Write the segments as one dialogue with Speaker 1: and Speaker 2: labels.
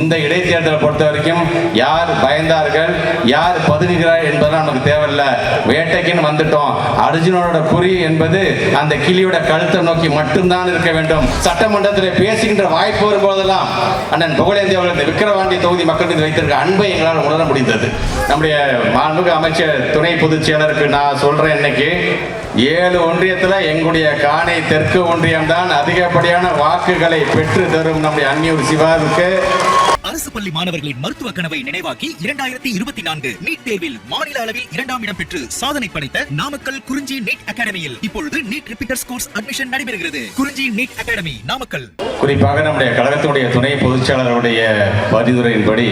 Speaker 1: இந்த இடைத்தேர்தலை பொறுத்த வரைக்கும் யார் பயந்தார்கள் யார் பதுங்குகிறார் என்பதெல்லாம் நமக்கு தேவையில்ல. வேட்டைக்குன்னு வந்துட்டோம். அர்ஜுனனோட குறி என்பது அந்த கிளியோட கழுத்தை நோக்கி மட்டும்தான் இருக்க வேண்டும். சட்டமன்றத்தில் பேசுகின்ற வாய்ப்பு வரும்போதெல்லாம் அண்ணன் புகழேந்தி அவர்கள் இந்த விக்கிரவாண்டி தொகுதி மக்கள் மீது வைத்திருக்க அன்பை எங்களால் உணர முடிந்தது. நம்முடைய மாண்புக்கு அமைச்சர் துணை பொதுச் செயலருக்கு நான் சொல்றேன் இன்னைக்கு ஏழு ஒன்றியத்தில் எங்களுடைய காணை தெற்கு ஒன்றியம் தான் அதிகப்படியான வாக்குகளை பெற்று தரும் நம்முடைய அந்நியூர் சிவாவுக்கு
Speaker 2: அரசு பள்ளி மாணவர்களின் மருத்துவ கனவை நினைவாக்கி இரண்டாயிரத்தி இருபத்தி நான்கு நீட் தேர்வில் மாநில அளவில் இரண்டாம் இடம் பெற்று சாதனை படைத்த நாமக்கல் குறிஞ்சி நீட் அகாடமியில் இப்பொழுது நீட் ரிப்பீட்டர்ஸ் கோர்ஸ் அட்மிஷன் நடைபெறுகிறது. குறிஞ்சி நீட் அகாடமி நாமக்கல்.
Speaker 1: குறிப்பாக நம்முடைய கழகத்தினுடைய துணை பொதுச்செயலாளருடைய பரிந்துரையின்படி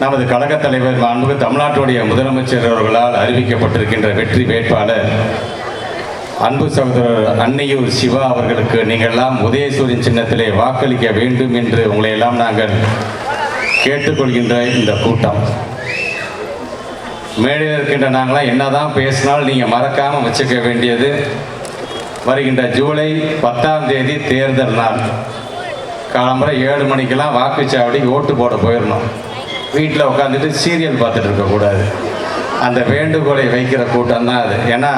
Speaker 1: நமது கழகத் தலைவர் மாண்புமிகு தமிழ்நாட்டுடைய முதலமைச்சர் அவர்களால் அறிவிக்கப்பட்டிருக்கின்ற வெற்றி வேட்பாளர் அன்பு சகோதரர் அன்னையூர் சிவா அவர்களுக்கு நீங்கள்லாம் உதயசூரியன் சின்னத்திலே வாக்களிக்க வேண்டும் என்று உங்களை எல்லாம் நாங்கள் கேட்டுக்கொள்கின்ற இந்த கூட்டம். மேடையில் இருக்கின்ற நாங்களாம் என்னதான் பேசினாலும் நீங்கள் மறக்காமல் வச்சுக்க வேண்டியது. வருகின்ற ஜூலை பத்தாம் தேதி தேர்தல் நாள். காலம்புரை ஏழு மணிக்கெல்லாம் வாக்குச்சாவடிக்கு ஓட்டு போட போயிடணும். வீட்டில் உட்காந்துட்டு சீரியல் பார்த்துட்டு இருக்கக்கூடாது. அந்த வேண்டுகோளை வைக்கிற கூட்டம் தான் அது. ஏன்னா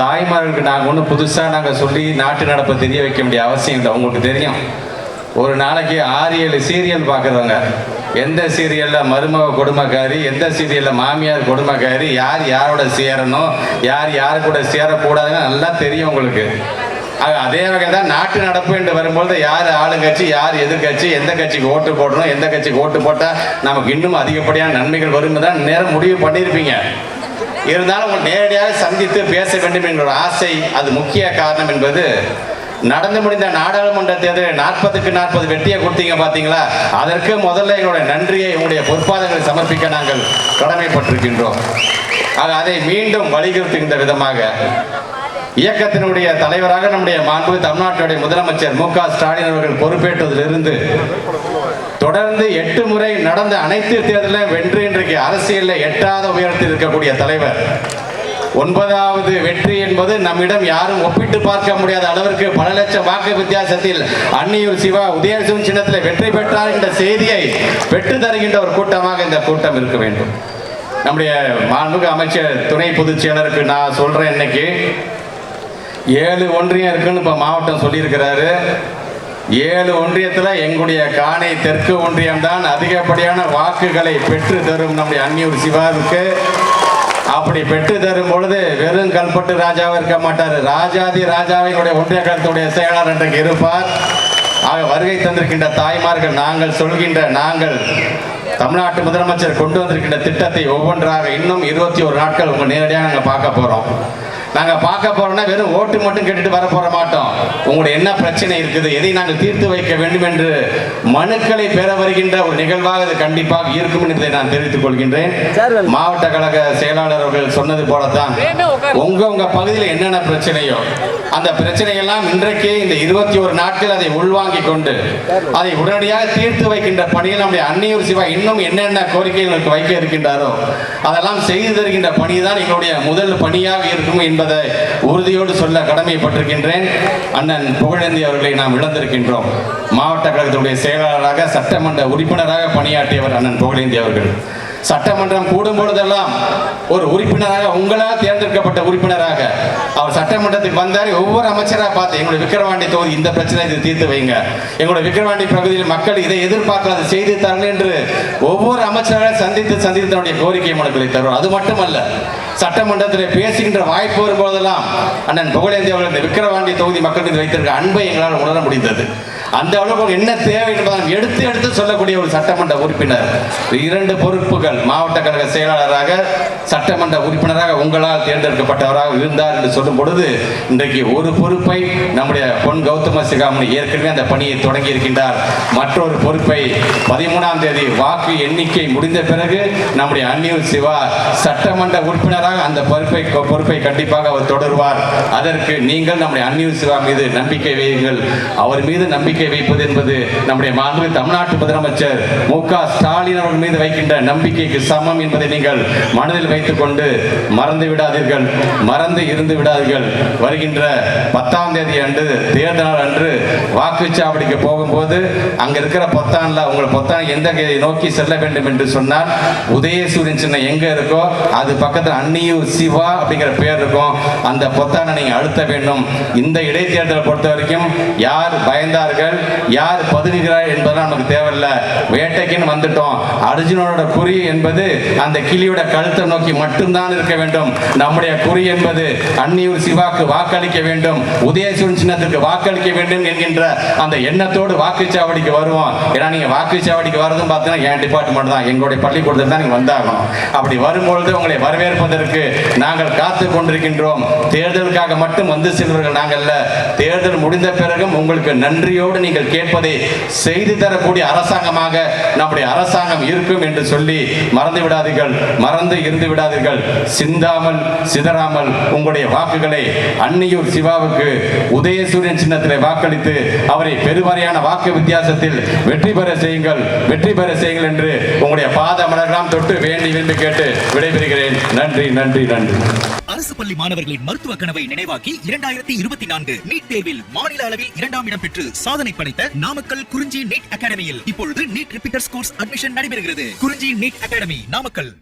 Speaker 1: தாய்மார்களுக்கு நாங்கள் ஒன்றும் புதுசாக நாங்கள் சொல்லி நாட்டு நடப்பை தெரிய வைக்க வேண்டிய அவசியம் இல்லை. உங்களுக்கு தெரியும். ஒரு நாளைக்கு ஆறு ஏழு சீரியல் பார்க்குறவங்க எந்த சீரியலில் மருமக கொடுமைக்காரி எந்த சீரியலில் மாமியார் கொடுமைக்காரி யார் யாரோட சேரணும் யார் யார் கூட சேரக்கூடாதுன்னு நல்லா தெரியும் உங்களுக்கு. அதே வகை தான் நாட்டு நடப்பு என்று வரும்போது யார் ஆளுங்கட்சி யார் எதிர்கட்சி எந்த கட்சிக்கு ஓட்டு போடணும் எந்த கட்சிக்கு ஓட்டு போட்டால் நமக்கு இன்னும் அதிகப்படியான நன்மைகள் வரும் தான் நேரம் முடிவு பண்ணியிருப்பீங்க. இருந்தாலும் நேரடியாக சந்தித்து பேச வேண்டும் என்ற ஒரு ஆசை அது முக்கிய காரணம் என்பது நடந்து முடிந்த நாடாளுமன்ற தேர்தலில் நாற்பதுக்கு நாற்பது வெற்றியை கொடுத்தீங்க பார்த்தீங்களா? அதற்கு முதல்ல எங்களுடைய நன்றியை உங்களுடைய பொற்பாதங்களை சமர்ப்பிக்க நாங்கள் கடமைப்பட்டிருக்கின்றோம். ஆக அதை மீண்டும் வலியுறுத்துகின்ற விதமாக இயக்கத்தினுடைய தலைவராக நம்முடைய மாண்பு தமிழ்நாட்டுடைய முதலமைச்சர் மு க ஸ்டாலின் அவர்கள் பொறுப்பேற்றதிலிருந்து தொடர்ந்து எட்டு முறை நடந்த அனைத்து தேர்தலில் வென்று இன்றைக்கு அரசியலில் எட்டாத உயரத்தில் இருக்கக்கூடிய தலைவர். ஒன்பதாவது வெற்றி என்பது நம்மிடம் யாரும் ஒப்பிட்டு பார்க்க முடியாத அளவிற்கு பல லட்சம் வாக்கு வித்தியாசத்தில் அன்னியூர் சிவா உதயசிவன் சின்னத்தில் வெற்றி பெற்றார் என்ற செய்தியை பெற்று தருகின்ற ஒரு கூட்டமாக இந்த கூட்டம் இருக்க வேண்டும். நம்முடைய மாண்புக அமைச்சர் துணை பொதுச் செயலருக்கு நான் சொல்றேன் இன்னைக்கு. ஏழு ஒன்றியம் இருக்குன்னு இப்போ மாவட்டம் சொல்லியிருக்கிறாரு. ஏழு ஒன்றியத்தில் எங்களுடைய காணை தெற்கு ஒன்றியம் தான் அதிகப்படியான வாக்குகளை பெற்று தரும் நம்முடைய அந்நியூர் சிவாவுக்கு. அப்படி பெற்று தரும் பொழுது வெறும் கல்பட்டு ராஜாவாக இருக்க மாட்டார். ராஜாதி ராஜாவினுடைய ஒன்றிய கழகத்துடைய செயலாளர் இன்றைக்கு இருப்பார். ஆக வருகை தந்திருக்கின்ற தாய்மார்கள் நாங்கள் சொல்கின்ற நாங்கள் தமிழ்நாட்டு முதலமைச்சர் கொண்டு வந்திருக்கின்ற திட்டத்தை ஒவ்வொன்றாக இன்னும் இருபத்தி ஒரு நாட்கள் உங்கள் நேரடியாக நாங்கள் பார்க்க போகிறோம் நாங்க பார்க்க போறோம்னா வெறும் ஓட்டு மட்டும் கேட்டுட்டு வர போற மாட்டோம். உங்களுடைய என்ன பிரச்சனை இருக்குது எதை நாங்கள் தீர்த்து வைக்க வேண்டும் என்று மனுக்களை பெற வருகின்ற ஒரு நிகழ்வாக இது கண்டிப்பாக இருக்கும் என்பதை நான் தெரிவித்துக் கொள்கின்றேன். மாவட்ட கழக செயலாளர் அவர்கள் சொன்னது போலத்தான். உங்க உங்க பகுதியில் என்னென்ன பிரச்சனையோ அந்த பிரச்சனையெல்லாம் இன்றைக்கே இந்த இருபத்தி ஒரு நாட்கள் அதை உள்வாங்கிக் கொண்டு அதை உடனடியாக தீர்த்து வைக்கின்ற பணியில் நம்முடைய அன்னியூர் சிவா இன்னும் என்னென்ன கோரிக்கைகளுக்கு வைக்க இருக்கின்றாரோ அதெல்லாம் செய்து தருகின்ற பணிதான் எங்களுடைய முதல் பணியாக இருக்கும் என்பதை உறுதியோடு சொல்ல கடமைப்பட்டிருக்கின்றேன். அண்ணன் புகழேந்தி அவர்களை நாம் இழந்திருக்கின்றோம். மாவட்ட கழகத்துடைய செயலாளராக சட்டமன்ற உறுப்பினராக பணியாற்றியவர் அண்ணன் புகழேந்தி அவர்கள். சட்டமன்றம் கூடும் பொழுதெல்லாம் ஒரு உறுப்பினராக உங்களால் தேர்ந்தெடுக்கப்பட்ட உறுப்பினராக அவர் சட்டமன்றத்துக்கு வந்தார். ஒவ்வொரு அமைச்சராக பார்த்து எங்களுடைய விக்கிரவாண்டி தொகுதி இந்த பிரச்சனை இது தீர்த்து வைங்க. எங்களுடைய விக்கிரவாண்டி பகுதியில் மக்கள் இதை எதிர்பார்க்கல அதை செய்து தரல என்று ஒவ்வொரு அமைச்சராக சந்தித்து சந்தித்து தன்னுடைய கோரிக்கை மனுக்களை தரும் அது மட்டுமல்ல சட்டமன்றத்தில் பேசுகின்ற வாய்ப்பு வரும்போதெல்லாம் அண்ணன் புகழேந்தி அவர்கள் இந்த விக்கிரவாண்டி தொகுதி மக்கள் மீது வைத்திருக்க அன்பை எங்களால் உணர முடிந்தது. அந்த அளவுக்கு என்ன தேவை என்பதை எடுத்து எடுத்து சொல்லக்கூடிய ஒரு சட்டமன்ற உறுப்பினர். இரண்டு பொறுப்புகள். மாவட்ட கழக செயலாளராக சட்டமன்ற உறுப்பினராக உங்களால் தேர்ந்தெடுக்கப்பட்டவராக இருந்தார் என்று சொல்லும் பொழுது இன்றைக்கு ஒரு பொறுப்பை நம்முடைய பொன் கௌதம சிகாமணி ஏற்கனவே அந்த பணியை தொடங்கி இருக்கின்றார். மற்றொரு பொறுப்பை பதிமூணாம் தேதி வாக்கு எண்ணிக்கை முடிந்த பிறகு நம்முடைய அந்நியூர் சிவா சட்டமன்ற உறுப்பினராக அந்த பொறுப்பை பொறுப்பை கண்டிப்பாக அவர் தொடருவார். அதற்கு நீங்கள் நம்முடைய அந்நியூர் சிவா மீது நம்பிக்கை வையுங்கள். அவர் மீது நம்பிக்கை வைப்பது என்பது நம்முடைய மாண்பு தமிழ்நாட்டு முதலமைச்சர் மு க ஸ்டாலின் அவர்கள் மீது வைக்கின்ற நம்பிக்கை நம்பிக்கைக்கு சமம் என்பதை நீங்கள் மனதில் வைத்துக்கொண்டு மறந்து விடாதீர்கள். மறந்து இருந்து விடாதீர்கள். வருகின்ற பத்தாம் தேதி அன்று தேர்தல் அன்று வாக்குச்சாவடிக்கு போகும்போது அங்க இருக்கிற பொத்தான்ல உங்கள் பொத்தான் எந்த நோக்கி செல்ல வேண்டும் என்று சொன்னால் உதயசூரியன் சின்னம் எங்க இருக்கோ அது பக்கத்தில் அன்னியூர் சிவா அப்படிங்கிற பேர் இருக்கும். அந்த பொத்தானை நீங்க அழுத்த வேண்டும். இந்த இடைத்தேர்தலை பொறுத்த வரைக்கும் யார் பயந்தார்கள் யார் பதுங்குகிறார் என்பதெல்லாம் நமக்கு தேவையில்லை. வேட்டைக்குன்னு வந்துட்டோம். அர்ஜுனனோட குறி என்பது அந்த கிளியோட கழுத்தை நோக்கி மட்டும்தான் இருக்க வேண்டும். நம்முடைய குறி என்பது அன்னியூர் சிவாக்கு வாக்களிக்க வேண்டும். உதயசூரன் சின்னத்துக்கு வாக்களிக்க வேண்டும் என்கின்ற அந்த எண்ணத்தோடு வாக்குச்சாவடிக்கு வருவோம். ஏன்னா நீங்க வாக்குச்சாவடிக்கு வரதும் பார்த்தீங்கன்னா என் டிபார்ட்மெண்ட் தான். எங்களுடைய பள்ளிக்கூடத்தில் தான் நீங்க வந்தாகணும். அப்படி வரும்பொழுது உங்களை வரவேற்பதற்கு நாங்கள் காத்து கொண்டிருக்கின்றோம். தேர்தலுக்காக மட்டும் வந்து செல்வர்கள் நாங்கள் தேர்தல் முடிந்த பிறகும் உங்களுக்கு நன்றியோடு நீங்கள் கேட்பதை செய்து தரக்கூடிய அரசாங்கமாக நம்முடைய அரசாங்கம் இருக்கும் என்று சொல்லி மறந்து விடாதீர்கள் மறந்து இருந்து விடாதீர்கள். சிந்தாமல் சிதறாமல் உங்களுடைய வாக்குகளை அன்னியூர் சிவாவுக்கு உதயசூரியன் சின்னத்திலே வாக்களித்து அவரை பெருவாரியான வாக்கு வித்தியாசத்தில் வெற்றி பெற செய்யுங்கள் வெற்றி பெற செய்யுங்கள் என்று உங்களுடைய பாத மலர்களாம் தொட்டு வேண்டி வேண்டி கேட்டு விடைபெறுகிறேன். நன்றி நன்றி நன்றி.
Speaker 2: அரசு பள்ளி மாணவர்களின் மருத்துவ கனவை நினைவாக்கி இரண்டாயிரத்தி இருபத்தி நான்கு நீட் தேர்வில் மாநில அளவில் இரண்டாம் இடம் பெற்று சாதனை படைத்த நாமக்கல் குறிஞ்சி நீட் அகாடமியில் இப்பொழுது நீட் ரிப்பீட்டர்ஸ் கோர்ஸ் அட்மிஷன் நடைபெறுகிறது. குறிஞ்சி நீட் அகாடமி நாமக்கல்.